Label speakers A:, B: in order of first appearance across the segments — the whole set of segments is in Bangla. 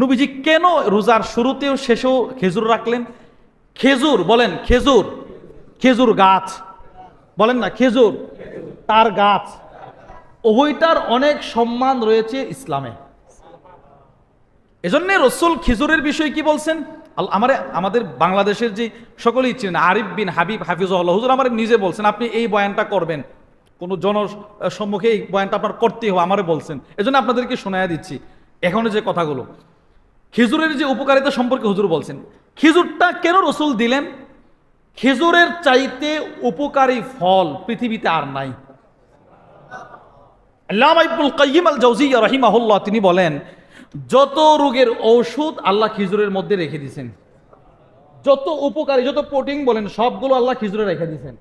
A: নবীজি কেন রোজার শুরুতেও শেষেও খেজুর রাখলেন? খেজুর, বলেন, খেজুর খেজুর গাছ। বলেন না, খেজুর, তার গাছ। ওইটার অনেক সম্মান রয়েছে ইসলামে। এজন্য রসুল খেজুরের বিষয়ে কি বলছেন? আমার আমাদের বাংলাদেশের যে সকলেই চিনেন, আরিফ বিন হাবিব হাফিজুল্লাহ হুজুর আমার নিজে বলছেন, আপনি এই বয়ানটা করবেন। কোনো জন সম্মুখে এই বয়ানটা আপনার করতেই হবে, আমারে বলছেন। এজন্য আপনাদেরকে শোনায়া দিচ্ছি। এখনও যে কথাগুলো খেজুরের যে উপকারিতা সম্পর্কে হুজুর বলছেন, খেজুরটা কেন রসুল দিলেন? খেজুরের চাইতে উপকারী ফল পৃথিবীতে আর নাই। আল্লামা ইবনুল আল জাওজিয়া রাহিমাহুল্লাহ তিনি বলেন, যত রোগের ঔষধ আল্লাহ খিজুরের মধ্যে রেখে দিয়েছেন যত উপকারী, যত প্রোটিন বলেন, সবগুলো আল্লাহ খিজুরে রেখে দিয়েছেন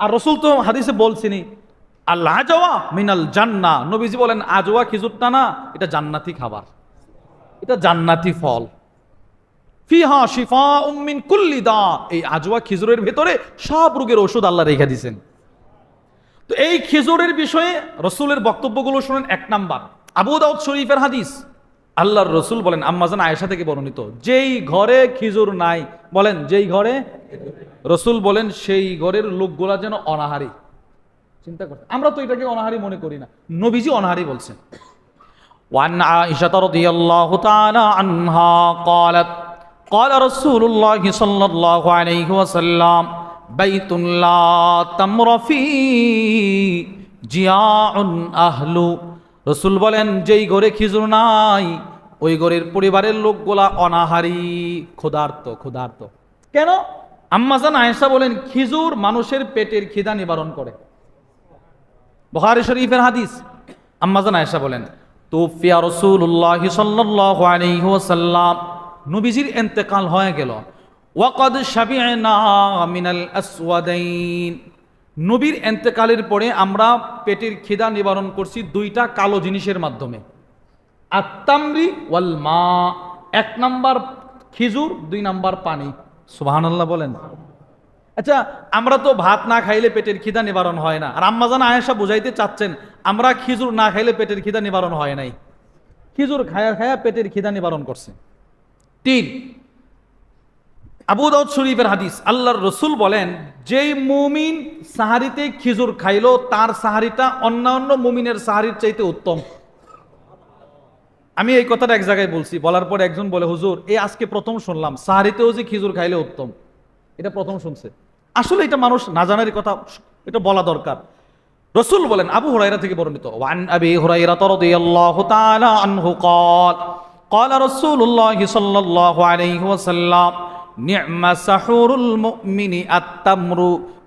A: আর রসুল তো হাদিসে বলছেনই আল্লাহ যাওয়া মিনাল জান্না নবীজি বলেন, আজওয়া খিজুরটা না, এটা জান্নাতি খাবার। এটা জান্নাতি ফল। ফিহা শিফা উম্মিন কুল্লি দা। এই আজওয়া খিজুরের ভেতরে সব রোগের ওষুধ আল্লাহ রেখে দিয়েছেন। তো এই খেজুরের বিষয়ে রসুলের বক্তব্যগুলো শুনেন এক নাম্বার। আবু দাউদ শরীফের হাদিস। আল্লাহর রসুল বলেন আম্মাজান আয়েশা থেকে বর্ণিত, যেই ঘরে খিজুর নাই, বলেন, যেই ঘরে? রসুল বলেন, সেই ঘরের লোকগুলা যেন অনাহারি। চিন্তা করতে আমরা তো এটাকে অনাহারি মনে করি না। নবীজি অনাহারি বলছেন। وعن عائشة رضي الله تعالى عنها قالت قال رسول الله صلى الله عليه وسلم بيت لا تمر فيه জিয়াউন আহলু রসুল বলেন যেই ঘরে খিজুর নাই ওই ঘরের পরিবারের লোকগুলা অনাহারি ক্ষুধার্ত ক্ষুধার্ত কেন আম্মাজান আয়েশা বলেন খিজুর মানুষের পেটের খিদা নিবারণ করে বহারি শরীফের হাদিস আম্মাজান আয়েশা বলেন তুফিয়া রসুল্লাহ সাল্লাল্লাহু আলাইহি ওয়াসাল্লাম, নবীজির ইন্তেকাল হয়ে গেল। ওয়াকাদ শাবি'না মিনাল আসওয়াদাইন। নবীর এন্তেকালের পরে আমরা পেটের খিদা নিবারণ করছি দুইটা কালো জিনিসের মাধ্যমে। আত্তামরি ওয়াল মা। এক নাম্বার খিজুর, দুই নাম্বার পানি। সুবহানাল্লাহ বলেন। আচ্ছা আমরা তো ভাত না খাইলে পেটের খিদা নিবারণ হয় না। আর আম্মাজান আয়েশা বুঝাইতে চাচ্ছেন, আমরা খিজুর না খাইলে পেটের খিদা নিবারণ হয় নাই। খিজুর খায়া খায়া পেটের খিদা নিবারণ করছে। তিন, আবু দাউদ শরীফের হাদিস। আল্লাহর রসুল বলেন, যেই মুমিন সাহারিতে খিজুর খাইলো, তার সাহারিটা অন্যান্য মুমিনের সাহারির চাইতে উত্তম। আমি এই কথাটা এক জায়গায় বলছি, বলার পর একজন বলে, হুজুর এই আজকে প্রথম শুনলাম, সাহারিতেও যে খিজুর খাইলে উত্তম। এটা প্রথম শুনছে। আসলে এটা মানুষ না জানার কথা এটা বলা দরকার রসুল বলেন আবু হুরাইরা থেকে বর্ণিত ওয়ান আবি হুরাইরা রাদিয়াল্লাহু তাআলা আনহু قال قال رسول الله صلى الله عليه وسلم نعم سحور المؤمن التمر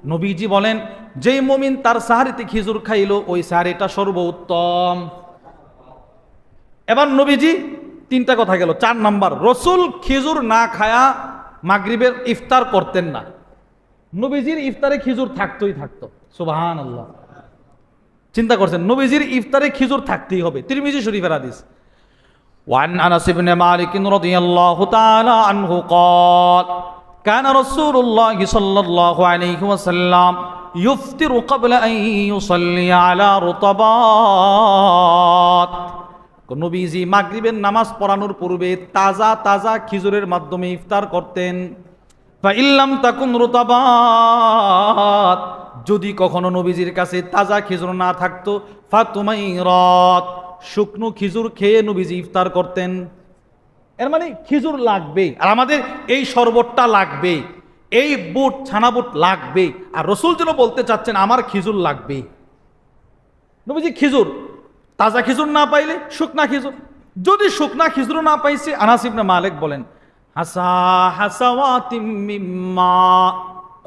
A: নবীজি বলেন যেই মুমিন তার সাহারিতে খিজুর খাইলো ওই সাহারিটা সর্বোত্তম এবার নবীজি তিনটা কথা গেল চার নাম্বার রসুল খিজুর না খায়া মাগরিবের ইফতার করতেন না নবীজির ইফতারে খিজুর থাকতোই থাকতো সুবাহান আল্লাহ চিন্তা করছেন নবীজির ইফতারে খিজুর থাকতেই হবে তিরমিজি শরীফের হাদিস وعن انس بن مالك رضي الله تعالى عنه قال كان رسول الله صلى الله عليه وسلم يفطر قبل ان يصلي على رطبات নবীজি মাগরিবের নামাজ পড়ানোর পূর্বে তাজা তাজা খিজুরের মাধ্যমে ইফতার করতেন ইল্লাম তাকুন রুতাবাত। যদি কখনো নবীজির কাছে তাজা খেজুর না থাকতো ফাতুমাই রত শুকনো খিজুর খেয়ে নবীজি ইফতার করতেন। এর মানে খিজুর লাগবে, আর আমাদের এই শরবতটা লাগবে, এই বুট, ছানা বুট লাগবে, আর রসুল যেন বলতে চাচ্ছেন, আমার খিজুর লাগবে। নবীজি খিজুর, তাজা খিজুর না পাইলে শুকনা খিজুর। যদি শুকনা খিজুর না পাইছে আনাসিবনে মালিক বলেন হাসা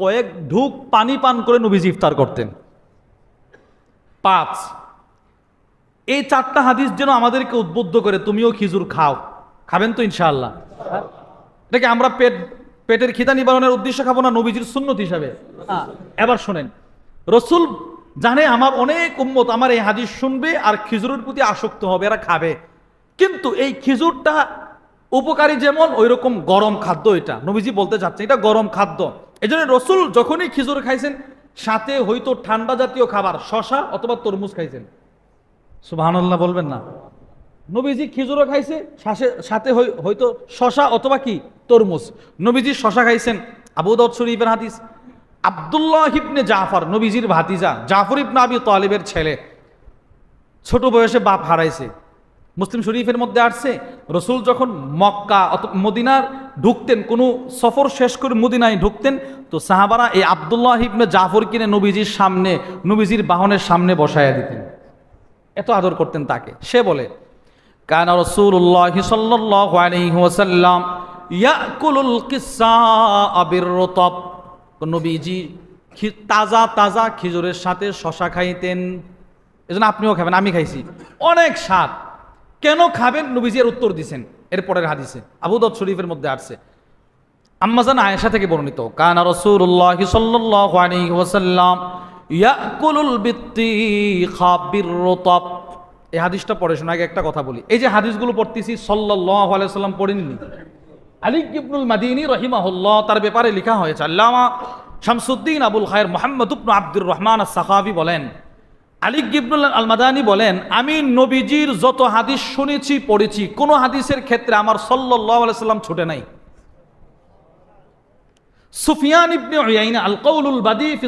A: কয়েক ঢুক পানি পান করে নবীজি ইফতার করতেন। পাঁচ, এই চারটা হাদিস যেন আমাদেরকে উদ্বুদ্ধ করে, তুমিও খিজুর খাও। খাবেন তো ইনশাআল্লাহ। এটাকে আমরা পেট, পেটের খিদা নিবারণের উদ্দেশ্য খাব না নবীজির সুন্নত হিসাবে? এবার শোনেন, রসুল জানে আমার অনেক উম্মত আমার এই হাদিস শুনবে আর খিজুরের প্রতি আসক্ত হবে, এরা খাবে। কিন্তু এই খিজুরটা উপকারী যেমন ওই রকম গরম খাদ্য এটা। নবীজি বলতে চাচ্ছেন এটা গরম খাদ্য। এই জন্য রসুল যখনই খিজুর খাইছেন, সাথে হয়তো ঠান্ডা জাতীয় খাবার শশা অথবা তরমুজ খাইছেন। সুবহানাল্লাহ বলবেন না। নবীজি খিজুরও খাইছে, সাথে হয়তো শশা অথবা কি? তরমুজ। নবীজি শশা খাইছেন, আবু দাউদ শরীফের হাদিস। আব্দুল্লাহ ইবনে জাফর, নবীজির ভাতিজা, জাফর ইবনে আবি তালিবের ছেলে। ছোট বয়সে বাপ হারাইছে। মুসলিম শরীফের মধ্যে আসছে, রসুল যখন মক্কা মদিনার ঢুকতেন, কোনো সফর শেষ করে মদিনায় ঢুকতেন, তো সাহাবারা এই আবদুল্লাহ ইবনে জাফর কিনে নবীজির সামনে, নবীজির বাহনের সামনে বসাইয়া দিতেন। এত আদর করতেন তাকে। সে বলে, কান রসুল্লাহ ওয়াসাল্লাম ইয়াকুলুল কিসা আবির রতব। নবীজি তাজা তাজা খিজুরের সাথে শশা খাইতেন। এজন্য আপনিও খাবেন, আমি খাইছি। অনেক স্বাদ। কেন খাবেন? নবীজি এর উত্তর দিছেন। এর পরের হাদিসে, আবু দাউদ শরীফের মধ্যে আসছে। আম্মাজান আয়েশা থেকে বর্ণিত, কানা রাসূলুল্লাহ সাল্লাল্লাহু আলাইহি ওয়াসাল্লাম ইয়াকুলুল বিত্তিখা বিররতাব এই হাদিসটা পড়ে শোনা, আগে একটা কথা বলি। এই যে হাদিসগুলো পড়তেছি, সাল্লাল্লাহু আলাইহি সাল্লাম পড়েননি। আলী ইবনুল মাদিনী রহিমাহুল্লাহ, তার ব্যাপারে লেখা হয়েছে, আল্লামা শামসুদ্দিন আবুল খায়ের মোহাম্মদ ইবনু আব্দুর রহমান সাখাবি বলেন আলী ইবনুল আল মাদানী বলেন, আমি নবীজির যত হাদিস শুনেছি, পড়েছি, কোনো হাদিসের ক্ষেত্রে আমার আলাইহি সাল্লাম ছুটে নাই। সুফিয়ান ইবনে উয়াইনা আল কৌলুল বাদি ফি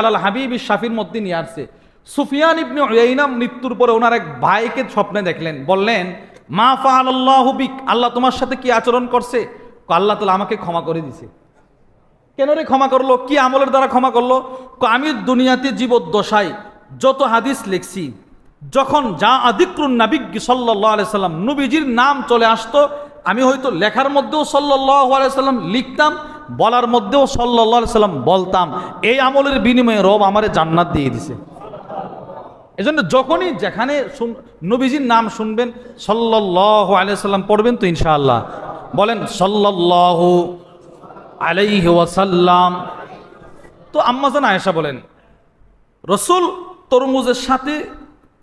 A: আলাল হাবিব শাফির মধ্যে নিয়ে আসছে। সুফিয়ান ইবনে উয়াইনা মৃত্যুর পরে ওনার এক ভাইকে স্বপ্নে দেখলেন, বললেন, মা ফাআল আল্লাহু বিক, আল্লাহ তোমার সাথে কি আচরণ করছে? আল্লাহ তাআলা আমাকে ক্ষমা করে দিছে। কেন রে ক্ষমা করল? কি আমলের দ্বারা ক্ষমা করল? আমি দুনিয়াতে জীবদ্দশায় যত হাদিস লিখছি, যখন যা আদিক্রুন নাবিক সাল্লাহ আলাইসাল্লাম নবীজির নাম চলে আসতো, আমি হয়তো লেখার মধ্যেও সাল্লাহ আলাইসাল্লাম লিখতাম, বলার মধ্যেও সাল্লাহ সাল্লাম বলতাম। এই আমলের বিনিময়ে রব আমারে জান্নাত দিয়ে দিছে। এজন্য যখনই যেখানে নবীজির নাম শুনবেন সাল্লাহ আলাইসাল্লাম পড়বেন তো ইনশাআল্লাহ। বলেন সাল্লাহ আলাইহি ওয়াসাল্লাম। তো আম্মাজান আয়েশা বলেন, রসুল তরমুজের সাথে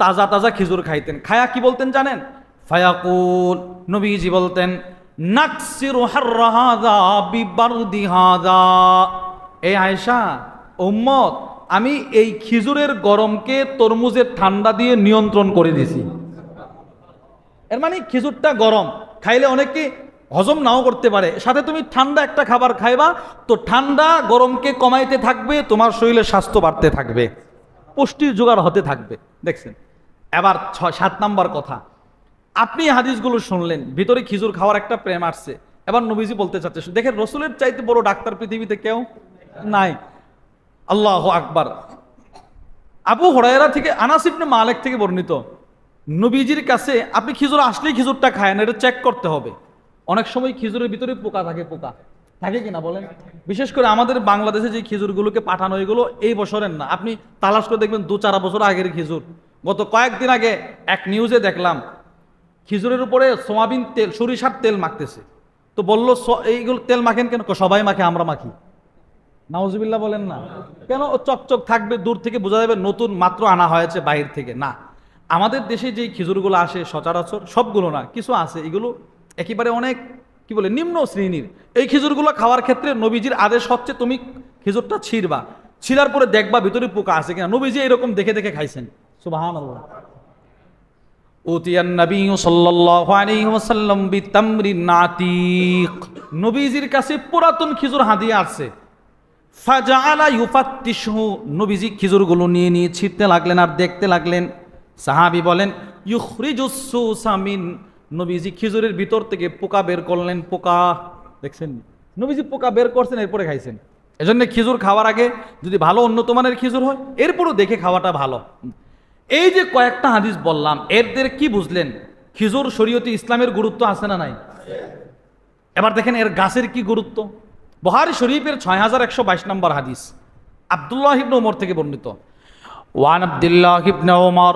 A: তাজা তাজা খেজুর খাইতেন। খায়া কি বলতেন জানেন? ফায়াকুল, নবীজি বলতেন, নাকসিরু হাররাহাদা বিবারদি হাদা এই আয়েশা, উম্মত, আমি এই খেজুরের গরমকে তরমুজের ঠান্ডা দিয়ে নিয়ন্ত্রণ করে দিছি। এর মানে খেজুরটা গরম। খাইলে অনেকে হজম নাও করতে পারে। সাথে তুমি ঠান্ডা একটা খাবার খাইবা, তো ঠান্ডা গরমকে কমাইতে থাকবে, তোমার শরীরে স্বাস্থ্য বাড়তে থাকবে। পুষ্টির জোগাড় হতে থাকবে। দেখছেন? এবার ছয়, সাত নাম্বার কথা। আপনি হাদিসগুলো শুনলেন, ভিতরে খিজুর খাওয়ার একটা প্রেম আসছে। এবার নবীজি বলতে চাচ্ছে দেখেন, রসুলের চাইতে বড় ডাক্তার পৃথিবীতে কেউ নাই। আল্লাহ আকবার। আবু হরাইরা থেকে আনাসিবনে মালেক থেকে বর্ণিত, নবীজির কাছে আপনি খিজুর আসলেই খিজুরটা খায় না এটা চেক করতে হবে। অনেক সময় খিজুরের ভিতরে পোকা থাকে, পোকা। থাকে কিনা বলেন? বিশেষ করে আমাদের বাংলাদেশে যে খিজুরগুলোকে পাঠানো এগুলো এই বছরের না। আপনি তালাশ করে দেখবেন দু চার বছর আগের খেজুর। গত কয়েকদিন আগে এক নিউজে দেখলাম, খিজুরের উপরে সোয়াবিন তেল, সরিষার তেল মাখতেছে। তো বলল এইগুলো তেল মাখেন কেন? সবাই মাখে, আমরা মাখি। নাউজুবিল্লাহ বলেন না। কেন? চকচক থাকবে, দূর থেকে বোঝা যাবে নতুন মাত্র আনা হয়েছে বাইরে থেকে। না, আমাদের দেশে যেই খিজুরগুলো আসে সচরাচর সবগুলো না, কিছু আছে। এগুলো একেবারে অনেক কি বলে, নিম্ন শ্রেণির। এই খেজুরগুলো খাওয়ার ক্ষেত্রে নবীজির আদেশ হচ্ছে, তুমি খেজুরটা ছিঁড়বা। ছিঁড়ার পরে দেখবা ভিতরে পোকা আছে কিনা। নবীজি এরকম দেখে দেখে খাইছেন। সুবাহান নবীজির কাছে পুরাতন খেজুর নবীজি খিজুরগুলো নিয়ে নিয়ে লাগলেন আর দেখতে লাগলেন। সাহাবি বলেন সুসামিন নবীজি খিজুরের ভিতর থেকে পোকা বের করলেন, পোকা, দেখছেন? নবীজি পোকা বের করছেন, এরপরে খাইছেন। এজন্য খিজুর খাওয়ার আগে যদি ভালো উন্নত মানের খিজুর হয়, এরপরও দেখে খাওয়াটা ভালো। এই যে কয়েকটা হাদিস বললাম এরদের কি বুঝলেন? খিজুর শরীয়তে ইসলামের গুরুত্ব আছে না নাই? এবার দেখেন এর গাছের কি গুরুত্ব? বহারি শরীফের ছয় হাজার একশো বাইশ নম্বর হাদিস, আবদুল্লাহ ইবনে ওমর থেকে বর্ণিত। ওয়ান আব্দুল্লাহ ইবনে ওমর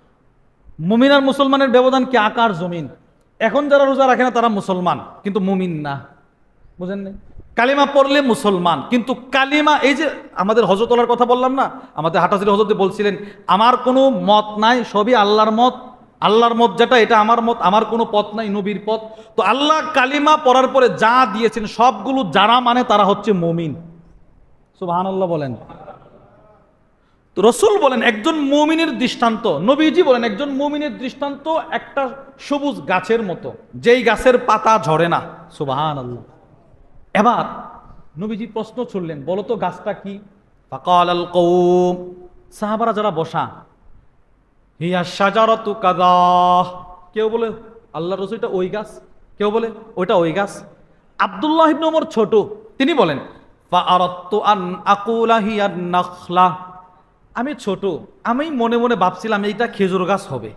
A: মুমিন আর মুসলমানের ব্যবধান কি? আকার, জমিন। এখন যারা রোজা রাখে না, তারা মুসলমান। কিন্তু মুমিন না। বুঝেন নাই? কালিমা পড়লে মুসলমান। কিন্তু কালিমা, এই যে আমাদের হজরতলার কথা বললাম না? আমাদের হাটাজির হজরতে বলছিলেন, আমার কোনো মত নাই, সবই আল্লাহর মত। আল্লাহর মত যেটা, এটা আমার মত। আমার কোনো পথ নাই, নবীর পথ। তো আল্লাহ কালিমা পড়ার পরে যা দিয়েছেন, সবগুলো যারা মানে তারা হচ্ছে মমিন। আল্লাহ বলেন। রসুল বলেন, একজন মুমিনের দৃষ্টান্ত, নবীজি বলেন, একজন মুমিনের দৃষ্টান্ত একটা সবুজ গাছের মতো, যেই গাছের পাতা ঝরে না। সুবাহান আল্লাহ এবার নবীজি প্রশ্ন ছুড়লেন, বলো তো গাছটা কি? ফাকাল আল কৌম সাহাবারা যারা বসা, হিয়া সাজারতু কাদা কেউ বলে, আল্লাহ রসুল এটা ওই গাছ? কেউ বলে, ওইটা ওই গাছ? আব্দুল্লাহ ইবনে ওমর ছোট, তিনি বলেন ফা আন আকুলা হিয়া নাখলা। আমি ছোট, আমি মনে মনে ভাবছিলাম এইটা খেজুর গাছ হবে।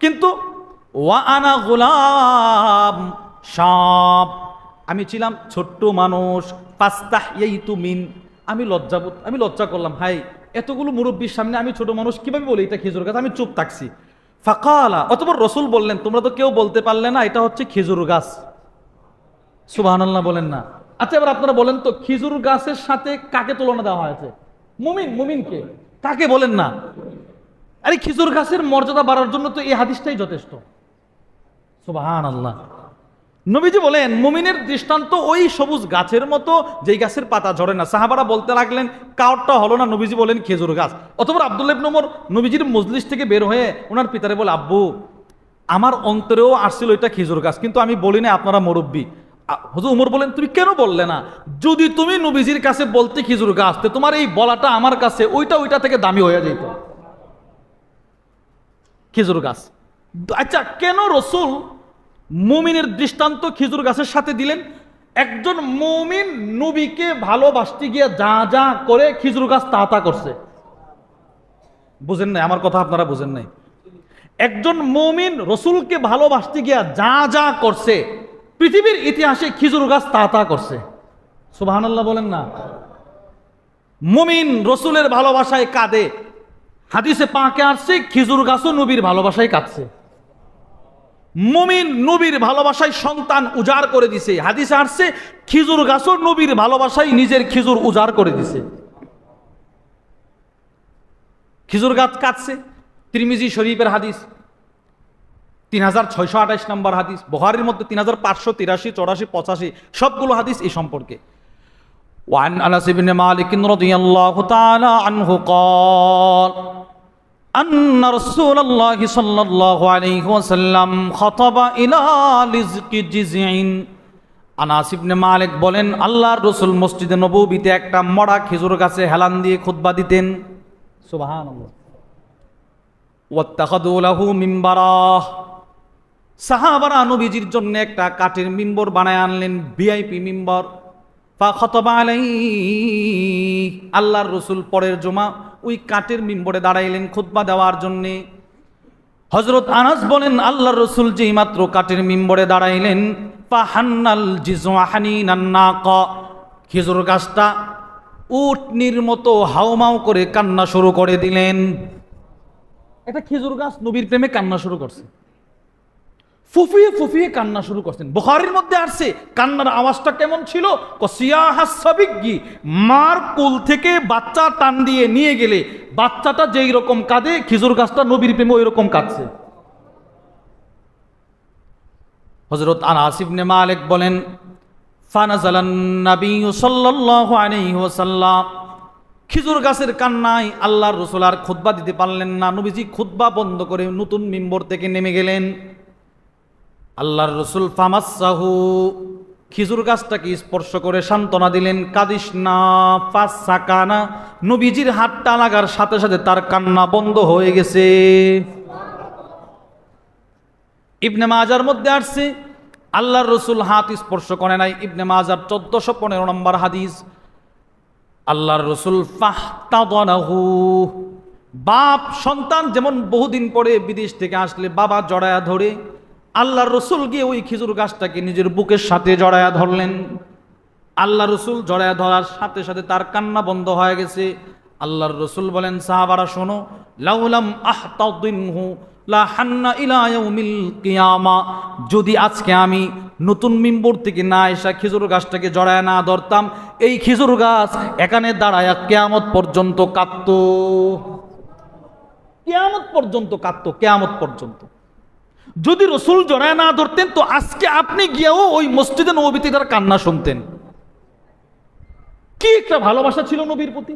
A: কিন্তু ওয়া আনা গোলাম সাপ আমি ছিলাম ছোট্ট মানুষ পাস্তাহ এই তুমিন আমি লজ্জাবোধ আমি লজ্জা করলাম, হাই, এতগুলো মুরব্বীর সামনে আমি ছোট মানুষ, কীভাবে বলি এটা খেজুর গাছ? আমি চুপ থাকছি। ফাঁকালা, অতপর রসুল বললেন, তোমরা তো কেউ বলতে পারলে না, এটা হচ্ছে খেজুর গাছ। সুবহানাল্লাহ বলেন না। আচ্ছা এবার আপনারা বলেন তো, খেজুর গাছের সাথে কাকে তুলনা দেওয়া হয়েছে? মুমিন মুমিনকে কাকে বলেন না? আরে খেজুর গাছের মর্যাদা বাড়ার জন্য তো এই হাদিসটাই যথেষ্ট। সুবাহান আল্লাহ নবীজি বলেন, মুমিনের দৃষ্টান্ত ওই সবুজ গাছের মতো যেই গাছের পাতা ঝরে না। সাহাবারা বলতে লাগলেন কাউরটা হলো না, নবীজি বলেন খেজুর গাছ। অথবা আবদুল্লাহ নম্বর নবীজির মজলিস থেকে বের হয়ে ওনার পিতারে বলে, আব্বু, আমার অন্তরেও আসছিল এটা খেজুর গাছ, কিন্তু আমি বলি না আপনারা মুরব্বী। হুজুর উমর বলেন, তুমি কেন বললে না? যদি তুমি নবীজির কাছে বলতে খেজুর গাছ তোমার এই বলাটা আমার কাছে ওইটা ওইটা থেকে দামি হয়ে যেত। খেজুর গাছ। আচ্ছা কেন রসুল মুমিনের দৃষ্টান্ত খেজুর গাছের সাথে দিলেন? একজন মুমিন নবীকে ভালোবাসতে গিয়ে যা যা করে খেজুর গাছ তা তা করছে। বুঝেন নাই? আমার কথা আপনারা বুঝেন নাই? একজন মুমিন রসুলকে ভালোবাসতে গিয়া যা যা করছে পৃথিবীর ইতিহাসে খিজুর গাছ তা তা করছে। সুবহানাল্লাহ বলেন না। মুমিন রসুলের ভালোবাসায় কাঁদে। হাদিসে পাঁকে আসছে, খিজুর গাছও নবীর ভালোবাসায় কাঁদছে। মুমিন নবীর ভালোবাসায় সন্তান উজাড় করে দিছে। হাদিসে আসছে, খিজুর গাছও নবীর ভালোবাসায় নিজের খিজুর উজাড় করে দিছে। খিজুর গাছ কাঁদছে। ত্রিমিজি শরীফের হাদিস তিন হাজার ছয়শো আঠাইশ নম্বর হাদিস বহারির মধ্যে তিন হাজার পাঁচশো তিরাশি চৌরাশি পঁচাশি সবগুলো হাদিস এই সম্পর্কে وعن انس بن مالك رضي الله تعالى عنه قال ان رسول الله صلى الله عليه وسلم خطب الى رزق جزع আনাস ইবনে মালিক বলেন আল্লাহর রসুল মসজিদে নববীতে একটা মরা খেজুর গাছে হেলান দিয়ে খুতবা দিতেন সুবহানাল্লাহ ওয়াত্তাখাদু লাহু মিম্বারা সাহাবারা নবীজির জন্য একটা কাঠের মিম্বর বানায় আনলেন ভিআইপি মিম্বর। আল্লাহর রসুল পরের জমা ওই কাঠের মিম্বরে দাঁড়াইলেন খুতবা দেওয়ার জন্যে। হজরত আনাস বলেন, আল্লাহর রসুল যে মাত্র কাঠের মিম্বরে দাঁড়াইলেন ফাহান্নাল জিজওয়াহানি নান্না ক খেজুর গাছটা উটনির মতো হাউমাউ করে কান্না শুরু করে দিলেন। একটা খেজুর গাছ নবীর প্রেমে কান্না শুরু করছে। ফুফিয়ে ফুফিয়ে কান্না শুরু করছেন। বুখারির মধ্যে আসছে, কান্নার আওয়াজটা কেমন ছিল? মার কুল থেকে বাচ্চা টান দিয়ে নিয়ে গেলে বাচ্চাটা যেই রকম কাঁদে, খেজুর গাছটা নবীর প্রেমে ওই রকম কাঁদছে। হজরত আনাস ইবনে মালিক বলেন আলাইহি ওয়াসাল্লাম। খিজুর গাছের কান্নায় আল্লাহর রসুল আর খুতবা দিতে পারলেন না। নবীজি খুতবা বন্ধ করে নতুন মিম্বর থেকে নেমে গেলেন। আল্লাহর রসুল ফামাসাহু। খিজুর গাছটাকে স্পর্শ করে সান্ত্বনা দিলেন কাদিস না পাঁচ সাকানা নবীজির হাতটা লাগার সাথে সাথে তার কান্না বন্ধ হয়ে গেছে। ইবনে মাজার মধ্যে আসছে, আল্লাহর রসুল হাত স্পর্শ করে নাই। ইবনে মাজার চোদ্দশো পনেরো নম্বর হাদিস, আল্লাহর রসুল ফাহতাদনাহু। বাপ সন্তান যেমন বহুদিন পরে বিদেশ থেকে আসলে বাবা জড়ায়া ধরে আল্লাহর রসুল গিয়ে ওই খেজুর গাছটাকে নিজের বুকের সাথে জড়ায়া ধরলেন। আল্লাহ রসুল জড়ায়া ধরার সাথে সাথে তার কান্না বন্ধ হয়ে গেছে। আল্লাহর রসুল বলেন, সাহাবারা, শোনো, লাউলাম আহতাদিনহু লা হান্না ইলা যদি আজকে আমি নতুন মিম্বর থেকে না এসা খেজুর গাছটাকে জড়ায় না ধরতাম, এই খেজুর গাছ এখানে দাঁড়ায় কেয়ামত পর্যন্ত কাঁদত। কেয়ামত পর্যন্ত কাঁদত, কেয়ামত পর্যন্ত। যদি রসুল জড়ায় না ধরতেন তো আজকে আপনি গিয়েও ওই মসজিদে নবীতে তার কান্না শুনতেন কি একটা ভালোবাসা ছিল নবীর প্রতি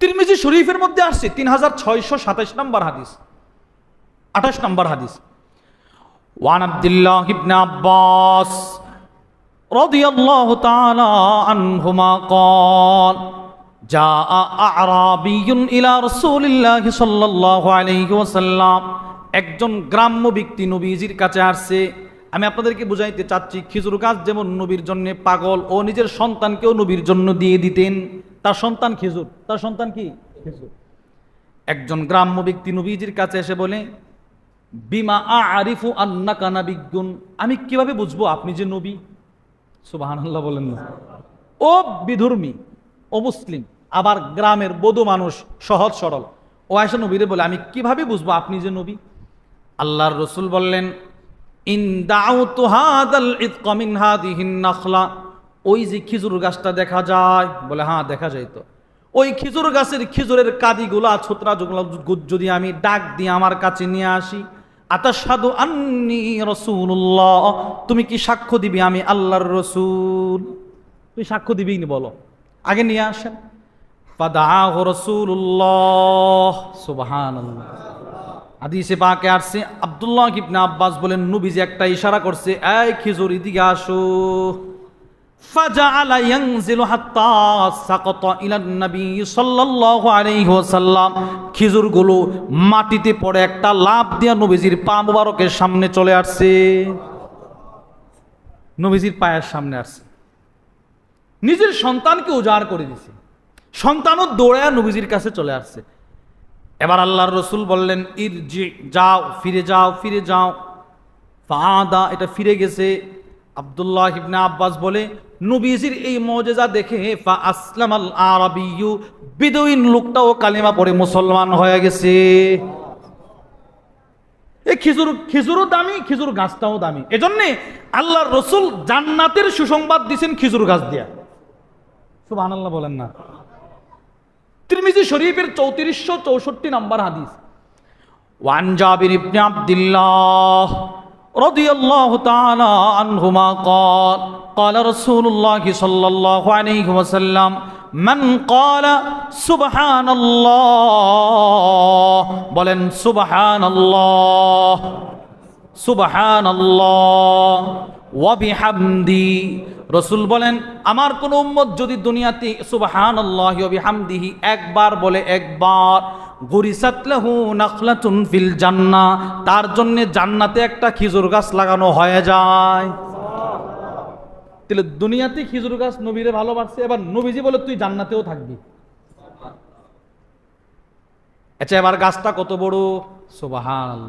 A: তিরমিজি শরীফের মধ্যে আসছে তিন হাজার ছয়শো সাতাইশ নম্বর হাদিস আঠাশ নম্বর হাদিস ওয়ান আব্দুল্লাহ ইবনে আব্বাস رضي الله تعالى عنهما قال جاء أعرابي إلى رسول الله صلى الله عليه وسلم একজন গ্রাম্য ব্যক্তি নবীজির কাছে আসছে আমি আপনাদেরকে বুঝাইতে চাচ্ছি খিজুর গাছ যেমন নবীর জন্য পাগল ও নিজের সন্তানকেও নবীর জন্য দিয়ে দিতেন তার সন্তান খেজুর তার সন্তান কি খেজুর একজন গ্রাম্য ব্যক্তি নবীজির কাছে এসে বলে বিমা আরিফু আন্না কানা বিজ্ঞুন আমি কিভাবে বুঝবো আপনি যে নবী সুবাহান আল্লাহ বলেন না ও বিধর্মী ও মুসলিম আবার গ্রামের বধু মানুষ সহজ সরল। ও আয়সা নবীরে বলে, আমি কীভাবে বুঝব আপনি যে নবী? আল্লাহর রসুল বললেন, ইন নাখলা। ওই যে খেজুর গাছটা দেখা যায়, বলে হ্যাঁ দেখা যায় তো। ওই খেজুর গাছের খেজুরের কাদিগুলা, ছোত্রা যেগুলো যদি আমি ডাক দিয়ে আমার কাছে নিয়ে আসি আতাসাদু আন্নি রসুল্লাহ তুমি কি সাক্ষ্য দিবি আমি আল্লাহর রসুল? তুই সাক্ষ্য দিবি বলো। আগে নিয়ে আসেন। ফাদাহ রসুল্লাহ সুবহানাল্লাহ হাদিসে পাকে আসছে আব্দুল্লাহ ইবনে আব্বাস বলেন নবীজি একটা ইশারা করছে এই খিজুর এদিকে আসো فجعل ينزل حتى سقط الى النبي صلى الله عليه وسلم খিজুরগুলো মাটিতে পড়ে একটা লাভ দিয়া নবীজির পা মুবারকের সামনে চলে আসছে নবীজির পায়ের সামনে আসছে নিজের সন্তানকে উজাড় করে দিছে সন্তানও দৌড়ায় নবীজির কাছে চলে আসছে। এবার আল্লাহর রসুল বললেন ইর যাও, ফিরে যাও ফিরে যাও। ফাদা, এটা ফিরে গেছে। আব্দুল্লাহ ইবনে আব্বাস বলে, নবীজির এই মজেজা দেখে ফা আসলাম আল আরবিয়ু বিদুইন লোকটাও কালিমা পড়ে মুসলমান হয়ে গেছে। এই খিজুর, খিজুরও দামি, খিজুর গাছটাও দামি। এজন্যে আল্লাহর রসুল জান্নাতের সুসংবাদ দিছেন খিজুর গাছ দিয়া। সুবহানাল্লাহ বলেন না। তিরমিজি শরীফের চৌত্রিশশো চৌষট্টি নম্বর হাদিস ওয়ান জাবির ইবনে আব্দুল্লাহ رضي الله تعالى عنهما قال قال رسول الله صلى الله عليه وسلم من قال سبحان الله বলেন সুবহান আল্লাহ সুবহান আল্লাহ ওয়াবিহামদি রসুল বলেন, আমার কোন উম্মত যদি দুনিয়াতে সুবহান ওয়াবিহামদিহি একবার বলে, একবার ফিল জান্নাহ তার জন্য জান্নাতে একটা খেজুর গাছ লাগানো হয়ে যায়। তাহলে দুনিয়াতে খেজুর গাছ নবীরে ভালোবাসছে, এবার নবীজি বলে, তুই জান্নাতেও থাকবি। আচ্ছা এবার গাছটা কত বড়? সুবাহান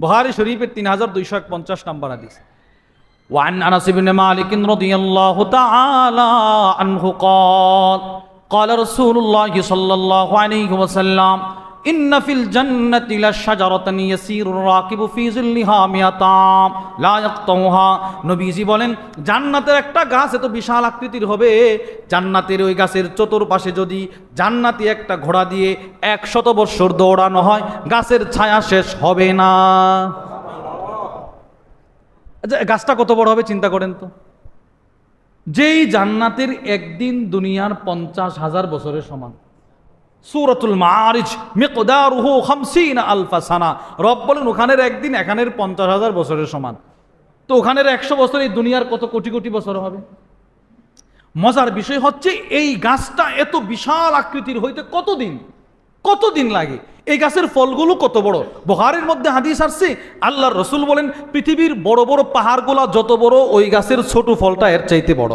A: বহারি শরীফের তিন হাজার দুইশো পঞ্চাশ নম্বর হাদিস। وعن انس بن مالك رضي الله تعالى عنه قال قال رسول الله صلى الله عليه وسلم إن في الجنة لشجرة يسير الراكب في ظلها مئة عام لا يقطعها নবীজি বলেন জান্নাতের একটা গাছ এত বিশাল আকৃতির হবে জান্নাতের ওই গাছের চতুর্পাশে যদি জান্নাতি একটা ঘোড়া দিয়ে একশত বৎসর দৌড়ানো হয় গাছের ছায়া শেষ হবে না আচ্ছা গাছটা কত বড় হবে চিন্তা করেন তো। যেই জান্নাতের একদিন দুনিয়ার পঞ্চাশ হাজার বছরের সমান। সুরতুল মারিজ মিকদারুহু খামসিনা আলফা সানা। রব বলেন, ওখানের একদিন এখানের পঞ্চাশ হাজার বছরের সমান। তো ওখানের একশো বছর এই দুনিয়ার কত কোটি কোটি বছর হবে? মজার বিষয় হচ্ছে, এই গাছটা এত বিশাল আকৃতির হইতে কতদিন? কতদিন লাগে? এই গাছের ফলগুলো কত বড়? বহারের মধ্যে হাদিস আসছে, আল্লাহর রসুল বলেন, পৃথিবীর বড় বড় পাহাড়গুলা যত বড়, ওই গাছের ছোট ফলটা এর চাইতে বড়।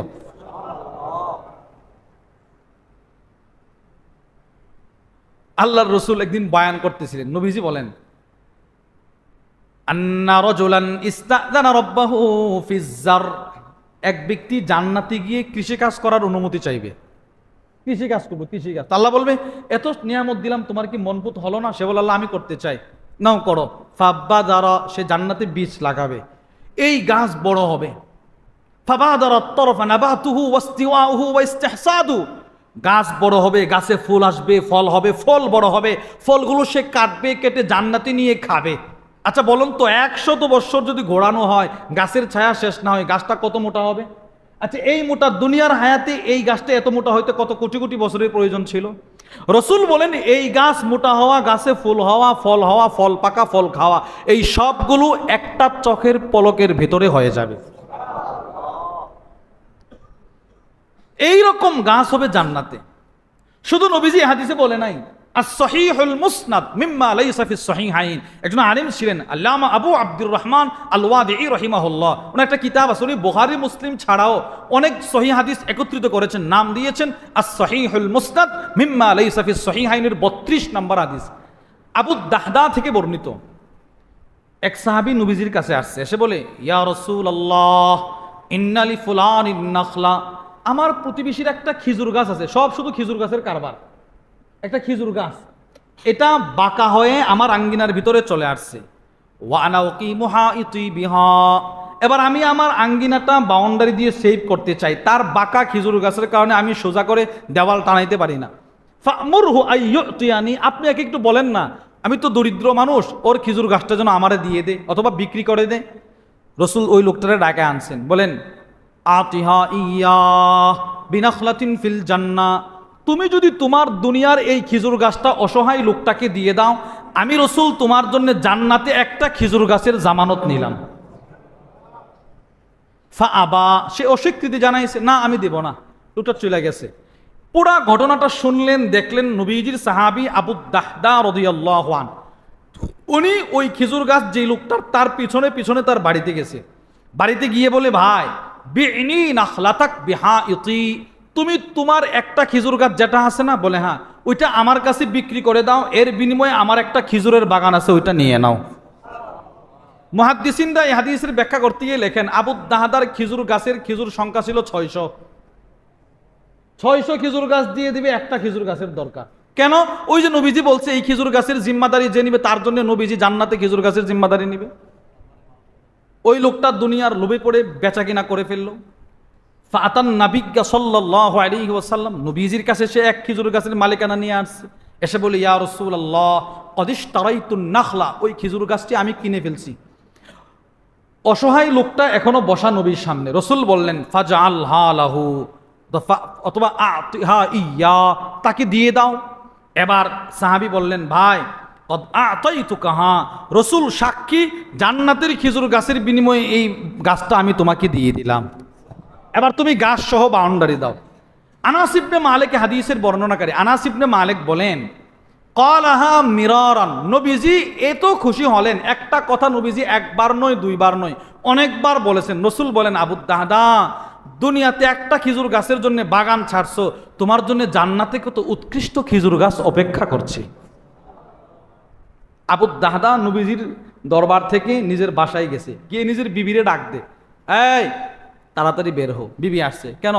A: আল্লাহর রসুল একদিন বায়ান করতেছিলেন, নবীজি বলেন এক ব্যক্তি জান্নাতে গিয়ে কৃষিকাজ করার অনুমতি চাইবে। কৃষি কাজ করব, কৃষি কাজ। আল্লাহ বলবে, এত নিয়ামত দিলাম, তোমার কি মনপুত হলো না? সে বলে, আল্লাহ, আমি করতে চাই। নাও করো। ফাব্বা দ্বারা সে জান্নাতে বীজ লাগাবে। এই গাছ বড় হবে। গাছ বড় হবে, গাছে ফুল আসবে, ফল হবে, ফল বড় হবে। ফলগুলো সে কাটবে, কেটে জান্নাতে নিয়ে খাবে। আচ্ছা বলুন তো, একশত বৎসর যদি ঘোরানো হয়, গাছের ছায়া শেষ না হয়, গাছটা কত মোটা হবে? আচ্ছা এই মোটা দুনিয়ার হায়াতে এই গাছটা এত মোটা হইতে কত কোটি কোটি বছরের প্রয়োজন ছিল? রসুল বলেন, এই গাছ মোটা হওয়া, গাছে ফুল হওয়া, ফল হওয়া, ফল পাকা, ফল খাওয়া, এই সবগুলো একটা চোখের পলকের ভেতরে হয়ে যাবে। এই রকম গাছ হবে জান্নাতে। শুধু নবীজি হাদিসে বলে নাই মিম্মা ছিলেন আবু আব্দুর রহমান একটা কিতাব আছে, উনি বুখারী, মুসলিম ছাড়াও অনেক হাদিস একত্রিত করেছেন, নাম দিয়েছেন আর মিম্মা 32 নম্বর হাদিস। আবু দাহদা থেকে বর্ণিত। এক সাহাবী নবীজির কাছে আসছে, এসে বলে, ইয়া রসুল আল্লাহ ইন্নালি ফুলান আমার প্রতিবেশীর একটা খেজুর গাছ আছে, সব শুধু খেজুর গাছের কারবার। একটা খেজুর গাছ। এটা বাঁকা হয়ে আমার আঙ্গিনার ভিতরে চলে আসছে। এবার আমি আমার আঙ্গিনাটা বাউন্ডারি দিয়ে সেভ করতে চাই। তার বাঁকা খেজুর গাছের কারণে আমি সোজা করে দেওয়াল টানাইতে পারি না। আপনি একে একটু বলেন না, আমি তো দরিদ্র মানুষ, ওর খেজুর গাছটা যেন আমারে দিয়ে দে অথবা বিক্রি করে দে। রসুল ওই লোকটারে ডাকে আনছেন, বলেন, আতিহা ইয়া বিনাখলাতিন ফিল জান্না তুমি যদি তোমার দুনিয়ার এই খেজুর গাছটা অসহায় লোকটাকে দিয়ে দাও, আমি রসুল তোমার জন্য জান্নাতে একটা খেজুর গাছের জামানত নিলাম। ফা আবা, সে অস্বীকৃতি জানাইছে, না, আমি দেব না। লোকটা চলে গেছে। পুরা ঘটনাটা শুনলেন, দেখলেন নবীজির সাহাবি আবু দাহদা রদিয়াল্লাহান উনি ওই খেজুর গাছ যে লোকটার, তার পিছনে পিছনে তার বাড়িতে গেছে। বাড়িতে গিয়ে বলে, ভাই বিনি নাখলাতাক বিহা ইতি তুমি তোমার একটা খেজুর গাছ যেটা আছে না, বলে হ্যাঁ ওইটা আমার কাছে বিক্রি করে দাও, এর বিনিময়ে আমার একটা খেজুরের বাগান আছে, ওইটা নিয়ে নাও। মহাদ্দিসিন্দা এই হাদিসের ব্যাখ্যা করতে গিয়ে লেখেন, আবু দাহাদার খেজুর গাছের খেজুর সংখ্যা ছিল ছয়শো। ছয়শো খেজুর গাছ দিয়ে দিবে একটা খেজুর গাছের দরকার। কেন? ওই যে নবীজি বলছে, এই খেজুর গাছের জিম্মাদারি যে নিবে, তার জন্য নবীজি জান্নাতে খেজুর গাছের জিম্মাদারি নিবে। ওই লোকটা দুনিয়ার লোভে পড়ে বেচা কিনা করে ফেলল। ফাতান নাবিজ্ঞা সাল্লাহ আলী ওয়াসাল্লাম, নবীজির কাছে সে এক খেজুর গাছের মালিকানা নিয়ে আসছে। এসে বলে, ইয়া রসুল আল্লাহ অদিশ তারাইতুন নাখলা, ওই খেজুর গাছটি আমি কিনে ফেলছি। অসহায় লোকটা এখনও বসা নবীর সামনে। রসুল বললেন ফাজা আল্লাহ আলাহু অথবা হা ইয়া, তাকে দিয়ে দাও। এবার সাহাবি বললেন, ভাই কাহা রসুল সাক্ষী জান্নাতের খেজুর গাছের বিনিময়ে এই গাছটা আমি তোমাকে দিয়ে দিলাম। এবার তুমি গাছ সহ বাউন্ডারি দাও। আনাসিবনে মালিক হাদিসের বর্ণনাকারী। আনাসিবনে মালিক বলেন, কলাহা মিরারান। নবীজি এত খুশি হলেন, একটা কথা নবীজি একবার নয়, দুইবার নয়, অনেকবার বলেছেন। রসুল বলেন, আবু দাদা দুনিয়াতে একটা খেজুর গাছের জন্য বাগান ছাড়ছো, তোমার জন্য জান্নাতে কত উৎকৃষ্ট খেজুর গাছ অপেক্ষা করছে। আবু দাহদা নবীজির দরবার থেকে নিজের বাসায় গেছে। গিয়ে নিজের বিবিরে ডাক দে, এই তাড়াতাড়ি বের হো বিবি আসছে। কেন?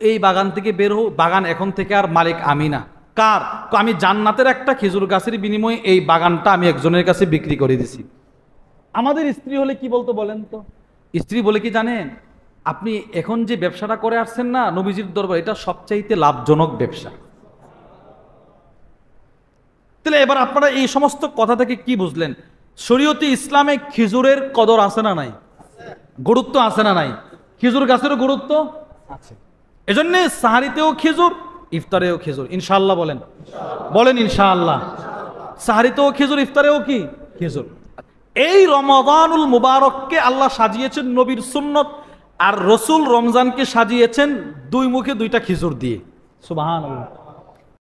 A: এই বাগান থেকে বের হো বাগান এখন থেকে আর মালিক আমি না। কার? আমি জান্নাতের একটা খেজুর গাছের বিনিময়ে এই বাগানটা আমি একজনের কাছে বিক্রি করে দিছি। আমাদের স্ত্রী হলে কি বলতো বলেন তো? স্ত্রী বলে কি জানেন? আপনি এখন যে ব্যবসাটা করে আসছেন না নবীজির দরবার এটা সবচাইতে লাভজনক ব্যবসা। তাহলে এবার আপনারা এই সমস্ত কথা থেকে কি বুঝলেন? শরীয়তে ইসলামে খেজুরের কদর আছে না নাই? গুরুত্ব আছে না নাই? খেজুর গাছেরও গুরুত্ব? আছে। এজন্য সাহারিতেও খেজুর ইফতারেও খেজুর। ইনশাল্লাহ বলেন। বলেন ইনশাআল্লাহ। সাহারিতেও খেজুর ইফতারেও কি? খেজুর। এই রমাদানুল মুবারককে আল্লাহ সাজিয়েছেন নবীর সুন্নত আর রসুল রমজানকে সাজিয়েছেন দুই মুখে দুইটা খেজুর দিয়ে। সুবাহান